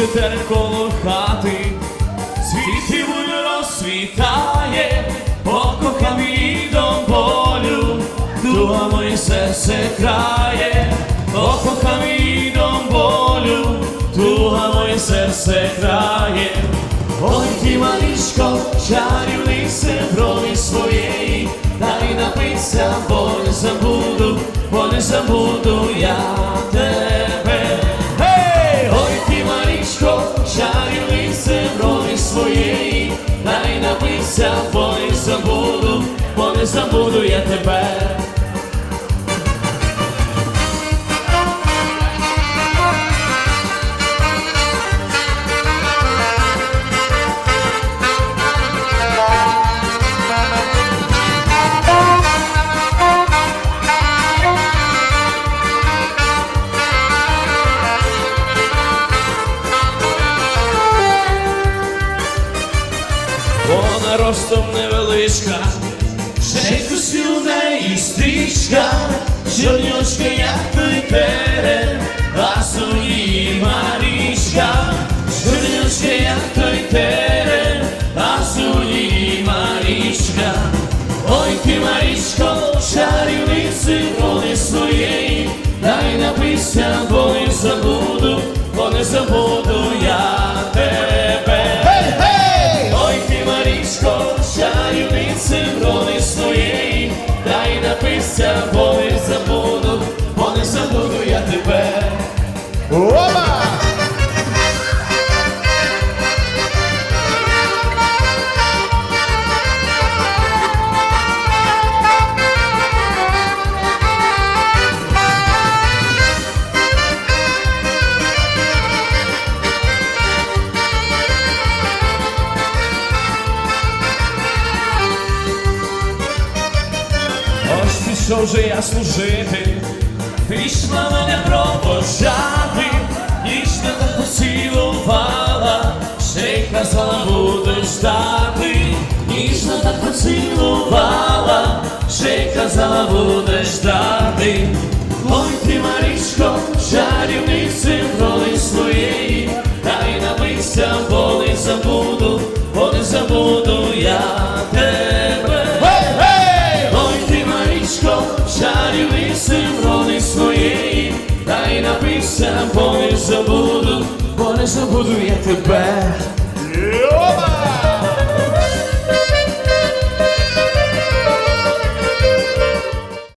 Квіти тереколо хати, світи буй розсвітає, покохав її до болю, туга моє серце крає, покохав її до болю, туга моє серце крає. Ой, ти, малишко, чарівнице броні своєї, дай напиться, бо не забуду, бо не забуду я своєї, дай напиться, бо не забуду, бо не забуду я тебе. Вона ростом невеличка, ще косюна і стрічка, чорнючка, як той терен, а суї Марічка, чорнючка, як той терен, а суї Марічка. Ой, ти, Марічко, чарівниці роли своєї, дай напися, бо не забуду, бо не забуду напися, бо не забуду, бо Ось пішов же я служити, пішла мене провожати, ніжно так поцілувала, ще й казала буду ждати, ніжно так поцілувала, ще й казала буде ждати. Ой, ти, Марічко, чарівниці роли своєї, дай напися, бо не забуду, бо не забуду я напися, бо не забуду, бо не забуду я тебе. Опа!